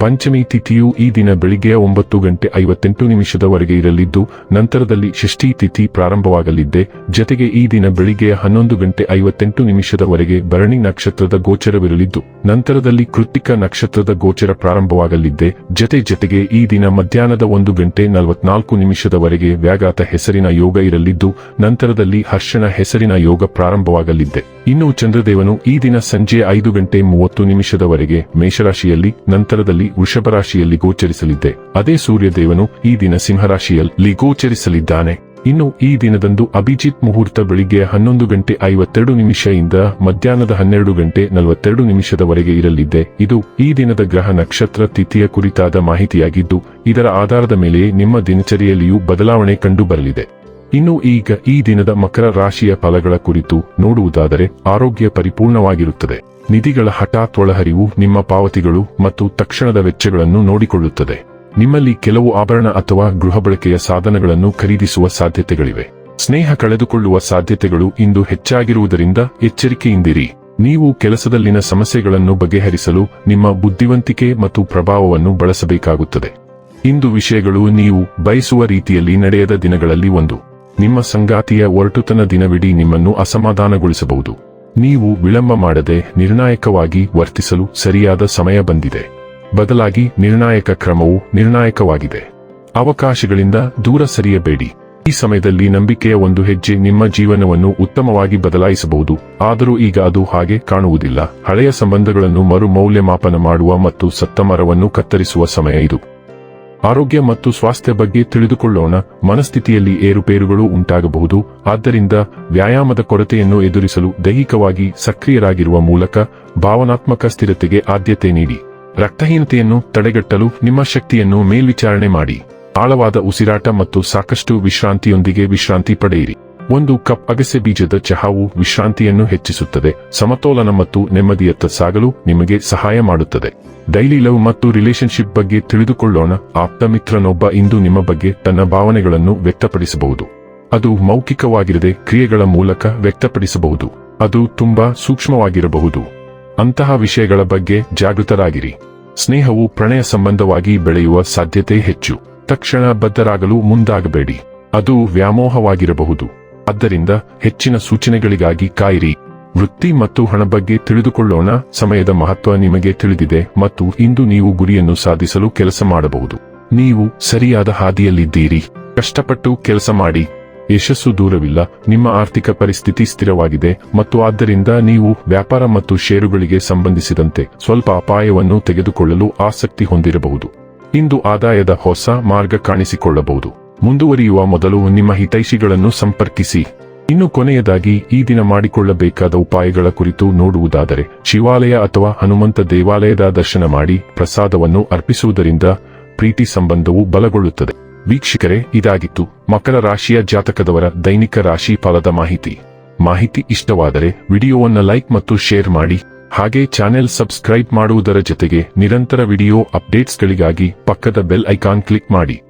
ಪಂಚಮಿ ತಿಥಿಯು ಈ ದಿನ ಬೆಳಿಗ್ಗೆ ಒಂಬತ್ತು ಗಂಟೆ ಐವತ್ತೆಂಟು ನಿಮಿಷದವರೆಗೆ ಇರಲಿದ್ದು, ನಂತರದಲ್ಲಿ ಷಷ್ಠಿ ತಿಥಿ ಪ್ರಾರಂಭವಾಗಲಿದ್ದೆ. ಜತೆಗೆ ಈ ದಿನ ಬೆಳಿಗ್ಗೆ ಹನ್ನೊಂದು ಗಂಟೆ ಐವತ್ತೆಂಟು ನಿಮಿಷದವರೆಗೆ ಭರಣಿ ನಕ್ಷತ್ರದ ಗೋಚರವಿರಲಿದ್ದು, ನಂತರದಲ್ಲಿ ಕೃತಿಕ ನಕ್ಷತ್ರದ ಗೋಚರ ಪ್ರಾರಂಭವಾಗಲಿದ್ದೆ. ಜತೆ ಜತೆಗೆ ಈ ದಿನ ಮಧ್ಯಾಹ್ನದ ಒಂದು ಗಂಟೆ ನಲವತ್ನಾಲ್ಕು ನಿಮಿಷದವರೆಗೆ ವ್ಯಾಘಾತ ಹೆಸರಿನ ಯೋಗ ಇರಲಿದ್ದು, ನಂತರದಲ್ಲಿ ಹರ್ಷಣ ಹೆಸರಿನ ಯೋಗ ಪ್ರಾರಂಭವಾಗಲಿದ್ದೆ. ಇನ್ನು ಚಂದ್ರದೇವನು ಈ ದಿನ ಸಂಜೆ ಐದು ಗಂಟೆ ಮೂವತ್ತು ನಿಮಿಷದವರೆಗೆ ಮೇಷರಾಶಿಯಲ್ಲಿ, ನಂತರದಲ್ಲಿ ವೃಷಭ ರಾಶಿಯಲ್ಲಿ ಗೋಚರಿಸಲಿದ್ದೆ. ಅದೇ ಸೂರ್ಯದೇವನು ಈ ದಿನ ಸಿಂಹರಾಶಿಯಲ್ಲಿ ಗೋಚರಿಸಲಿದ್ದಾನೆ. ಇನ್ನು ಈ ದಿನದಂದು ಅಭಿಜಿತ್ ಮುಹೂರ್ತ ಬೆಳಿಗ್ಗೆ ಹನ್ನೊಂದು ಗಂಟೆ ಐವತ್ತೆರಡು ಇಂದ ಮಧ್ಯಾಹ್ನದ ಹನ್ನೆರಡು ಗಂಟೆ ನಲವತ್ತೆರಡು ನಿಮಿಷದವರೆಗೆ ಇರಲಿದ್ದೆ. ಇದು ಈ ದಿನದ ಗ್ರಹ ನಕ್ಷತ್ರ ತಿಥಿಯ ಕುರಿತಾದ ಮಾಹಿತಿಯಾಗಿದ್ದು, ಇದರ ಆಧಾರದ ಮೇಲೆ ನಿಮ್ಮ ದಿನಚರಿಯಲ್ಲಿಯೂ ಬದಲಾವಣೆ ಕಂಡುಬರಲಿದೆ. ಇನ್ನು ಈಗ ಈ ದಿನದ ಮಕರ ರಾಶಿಯ ಫಲಗಳ ಕುರಿತು ನೋಡುವುದಾದರೆ ಆರೋಗ್ಯ ಪರಿಪೂರ್ಣವಾಗಿರುತ್ತದೆ. ನಿಧಿಗಳ ಹಠಾತ್ ಒಳಹರಿವು ನಿಮ್ಮ ಪಾವತಿಗಳು ಮತ್ತು ತಕ್ಷಣದ ವೆಚ್ಚಗಳನ್ನು ನೋಡಿಕೊಳ್ಳುತ್ತದೆ. ನಿಮ್ಮಲ್ಲಿ ಕೆಲವು ಆಭರಣ ಅಥವಾ ಗೃಹ ಬಳಕೆಯ ಸಾಧನಗಳನ್ನು ಖರೀದಿಸುವ ಸಾಧ್ಯತೆಗಳಿವೆ. ಸ್ನೇಹ ಕಳೆದುಕೊಳ್ಳುವ ಸಾಧ್ಯತೆಗಳು ಇಂದು ಹೆಚ್ಚಾಗಿರುವುದರಿಂದ ಎಚ್ಚರಿಕೆಯಿಂದಿರಿ. ನೀವು ಕೆಲಸದಲ್ಲಿನ ಸಮಸ್ಯೆಗಳನ್ನು ಬಗೆಹರಿಸಲು ನಿಮ್ಮ ಬುದ್ಧಿವಂತಿಕೆ ಮತ್ತು ಪ್ರಭಾವವನ್ನು ಬಳಸಬೇಕಾಗುತ್ತದೆ. ಇಂದು ವಿಷಯಗಳು ನೀವು ಬಯಸುವ ರೀತಿಯಲ್ಲಿ ನಡೆಯದ ದಿನಗಳಲ್ಲಿ ಒಂದು. ನಿಮ್ಮ ಸಂಗಾತಿಯ ಒರಟುತನ ದಿನವಿಡೀ ನಿಮ್ಮನ್ನು ಅಸಮಾಧಾನಗೊಳಿಸಬಹುದು. ನೀವು ವಿಳಂಬ ಮಾಡದೆ ನಿರ್ಣಾಯಕವಾಗಿ ವರ್ತಿಸಲು ಸರಿಯಾದ ಸಮಯ ಬಂದಿದೆ. ಬದಲಾಗಿ ನಿರ್ಣಾಯಕ ಕ್ರಮವು ನಿರ್ಣಾಯಕವಾಗಿದೆ. ಅವಕಾಶಗಳಿಂದ ದೂರ ಸರಿಯಬೇಡಿ. ಈ ಸಮಯದಲ್ಲಿ ನಂಬಿಕೆಯ ಒಂದು ಹೆಜ್ಜೆ ನಿಮ್ಮ ಜೀವನವನ್ನು ಉತ್ತಮವಾಗಿ ಬದಲಾಯಿಸಬಹುದು. ಆದರೂ ಈಗ ಅದು ಹಾಗೆ ಕಾಣುವುದಿಲ್ಲ. ಹಳೆಯ ಸಂಬಂಧಗಳನ್ನು ಮರು ಮೌಲ್ಯಮಾಪನ ಮಾಡುವ ಮತ್ತು ಸತ್ತ ಮರವನ್ನು ಕತ್ತರಿಸುವ ಸಮಯ ಇದು. ಆರೋಗ್ಯ ಮತ್ತು ಸ್ವಾಸ್ಥ್ಯ ಬಗ್ಗೆ ತಿಳಿದುಕೊಳ್ಳೋಣ. ಮನಸ್ಥಿತಿಯಲ್ಲಿ ಏರುಪೇರುಗಳು ಉಂಟಾಗಬಹುದು. ಆದ್ದರಿಂದ ವ್ಯಾಯಾಮದ ಕೊರತೆಯನ್ನು ಎದುರಿಸಲು ದೈಹಿಕವಾಗಿ ಸಕ್ರಿಯರಾಗಿರುವ ಮೂಲಕ ಭಾವನಾತ್ಮಕ ಸ್ಥಿರತೆಗೆ ಆದ್ಯತೆ ನೀಡಿ. ರಕ್ತಹೀನತೆಯನ್ನು ತಡೆಗಟ್ಟಲು ನಿಮ್ಮ ಶಕ್ತಿಯನ್ನು ಮೇಲ್ವಿಚಾರಣೆ ಮಾಡಿ. ಆಳವಾದ ಉಸಿರಾಟ ಮತ್ತು ಸಾಕಷ್ಟು ವಿಶ್ರಾಂತಿಯೊಂದಿಗೆ ವಿಶ್ರಾಂತಿ ಪಡೆಯಿರಿ. ಒಂದು ಕಪ್ ಅಗಸೆ ಬೀಜದ ಚಹಾವು ವಿಶ್ರಾಂತಿಯನ್ನು ಹೆಚ್ಚಿಸುತ್ತದೆ. ಸಮತೋಲನ ಮತ್ತು ನೆಮ್ಮದಿಯತ್ತ ಸಾಗಲು ನಿಮಗೆ ಸಹಾಯ ಮಾಡುತ್ತದೆ. ಡೈಲಿ ಲವ್ ಮತ್ತು ರಿಲೇಶನ್ಶಿಪ್ ಬಗ್ಗೆ ತಿಳಿದುಕೊಳ್ಳೋಣ. ಆಪ್ತ ಮಿತ್ರನೊಬ್ಬ ಇಂದು ನಿಮ್ಮ ಬಗ್ಗೆ ತನ್ನ ಭಾವನೆಗಳನ್ನು ವ್ಯಕ್ತಪಡಿಸಬಹುದು. ಅದು ಮೌಖಿಕವಾಗಿರದೆ ಕ್ರಿಯೆಗಳ ಮೂಲಕ ವ್ಯಕ್ತಪಡಿಸಬಹುದು. ಅದು ತುಂಬಾ ಸೂಕ್ಷ್ಮವಾಗಿರಬಹುದು. ಅಂತಹ ವಿಷಯಗಳ ಬಗ್ಗೆ ಜಾಗೃತರಾಗಿರಿ. ಸ್ನೇಹವು ಪ್ರಣಯ ಸಂಬಂಧವಾಗಿ ಬೆಳೆಯುವ ಸಾಧ್ಯತೆ ಹೆಚ್ಚು. ತಕ್ಷಣ ಬದ್ಧರಾಗಲು ಮುಂದಾಗಬೇಡಿ. ಅದು ವ್ಯಾಮೋಹವಾಗಿರಬಹುದು. ಆದ್ದರಿಂದ ಹೆಚ್ಚಿನ ಸೂಚನೆಗಳಿಗಾಗಿ ಕಾಯಿರಿ. ವೃತ್ತಿ ಮತ್ತು ಹಣ ಬಗ್ಗೆ ತಿಳಿದುಕೊಳ್ಳೋಣ. ಸಮಯದ ಮಹತ್ವ ನಿಮಗೆ ತಿಳಿದಿದೆ ಮತ್ತು ಇಂದು ನೀವು ಗುರಿಯನ್ನು ಸಾಧಿಸಲು ಕೆಲಸ ಮಾಡಬಹುದು. ನೀವು ಸರಿಯಾದ ಹಾದಿಯಲ್ಲಿದ್ದೀರಿ. ಕಷ್ಟಪಟ್ಟು ಕೆಲಸ ಮಾಡಿ. ಯಶಸ್ಸು ದೂರವಿಲ್ಲ. ನಿಮ್ಮ ಆರ್ಥಿಕ ಪರಿಸ್ಥಿತಿ ಸ್ಥಿರವಾಗಿದೆ ಮತ್ತು ಆದ್ದರಿಂದ ನೀವು ವ್ಯಾಪಾರ ಮತ್ತು ಷೇರುಗಳಿಗೆ ಸಂಬಂಧಿಸಿದಂತೆ ಸ್ವಲ್ಪ ಅಪಾಯವನ್ನು ತೆಗೆದುಕೊಳ್ಳಲು ಆಸಕ್ತಿ ಹೊಂದಿರಬಹುದು. ಇಂದು ಆದಾಯದ ಹೊಸ ಮಾರ್ಗ ಕಾಣಿಸಿಕೊಳ್ಳಬಹುದು. ಮುಂದುವರಿಯುವ ಮೊದಲು ನಿಮ್ಮ ಹಿತೈಷಿಗಳನ್ನು ಸಂಪರ್ಕಿಸಿ. ಇನ್ನು ಕೊನೆಯದಾಗಿ, ಈ ದಿನ ಮಾಡಿಕೊಳ್ಳಬೇಕಾದ ಉಪಾಯಗಳ ಕುರಿತು ನೋಡುವುದಾದರೆ, ಶಿವಾಲಯ ಅಥವಾ ಹನುಮಂತ ದೇವಾಲಯದ ದರ್ಶನ ಮಾಡಿ, ಪ್ರಸಾದವನ್ನು ಅರ್ಪಿಸುವುದರಿಂದ ಪ್ರೀತಿ ಸಂಬಂಧವು ಬಲಗೊಳ್ಳುತ್ತದೆ. ವೀಕ್ಷಕರೇ, ಇದಾಗಿತ್ತು ಮಕರ ರಾಶಿಯ ಜಾತಕದವರ ದೈನಿಕ ರಾಶಿ ಫಲದ ಮಾಹಿತಿ. ಮಾಹಿತಿ ಇಷ್ಟವಾದರೆ, ವಿಡಿಯೋವನ್ನು ಲೈಕ್ ಮತ್ತು ಶೇರ್ ಮಾಡಿ. ಹಾಗೆ ಚಾನೆಲ್ ಸಬ್ಸ್ಕ್ರೈಬ್ ಮಾಡುವುದರ ಜೊತೆಗೆ ನಿರಂತರ ವಿಡಿಯೋ ಅಪ್ಡೇಟ್ಸ್ಗಳಿಗಾಗಿ ಪಕ್ಕದ ಬೆಲ್ ಐಕಾನ್ ಕ್ಲಿಕ್ ಮಾಡಿ.